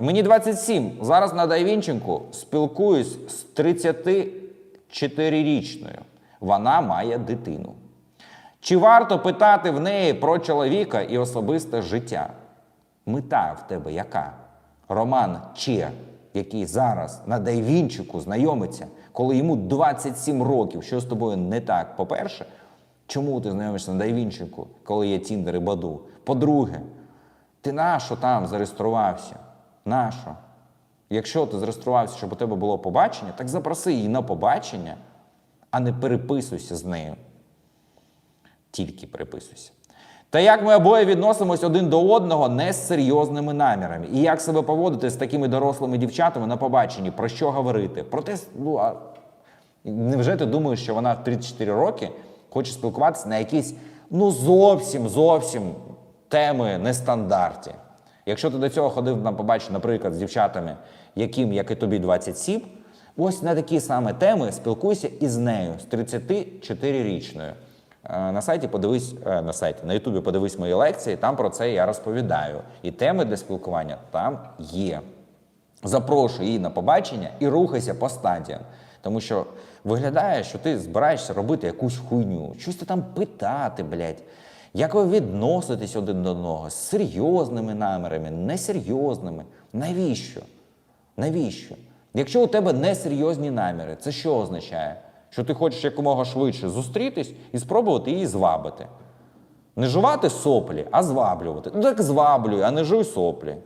Мені 27. Зараз на Дайвінченку спілкуюсь з 34-річною. Вона має дитину. Чи варто питати в неї про чоловіка і особисте життя? Мета в тебе яка? Роман Че, який зараз на Дайвінчику знайомиться, коли йому 27 років, що з тобою не так? По-перше, чому ти знайомишся на Дайвінчику, коли є Тіндер і Баду? По-друге, ти нащо там зареєструвався? Нащо? Якщо ти зареєструвався, щоб у тебе було побачення, так запроси її на побачення, а не переписуйся з нею. Тільки переписуйся. Та як ми обоє відносимось один до одного не з серйозними намірами. І як себе поводити з такими дорослими дівчатами на побаченні, про що говорити? Про те, ну, а невже ти думаєш, що вона в 34 роки хоче спілкуватися на якісь ну зовсім зовсім теми нестандартні? Якщо ти до цього ходив на побачення, наприклад, з дівчатами, яким, як і тобі, 27, ось на такі саме теми спілкуйся із нею, з 34-річною. Е, На сайті подивись е, на сайті, на Ютубі подивись мої лекції, там про це я розповідаю. І теми для спілкування там є. Запрошуй її на побачення і рухайся по стадіям. Тому що виглядає, що ти збираєшся робити якусь хуйню, щось ти там питати, блядь. Як ви відноситесь один до одного? З серйозними намірами, несерйозними. Навіщо? Навіщо? Якщо у тебе несерйозні наміри, це що означає? Що ти хочеш якомога швидше зустрітись і спробувати її звабити. Не жувати соплі, а зваблювати. Ну так зваблюй, а не жуй соплі.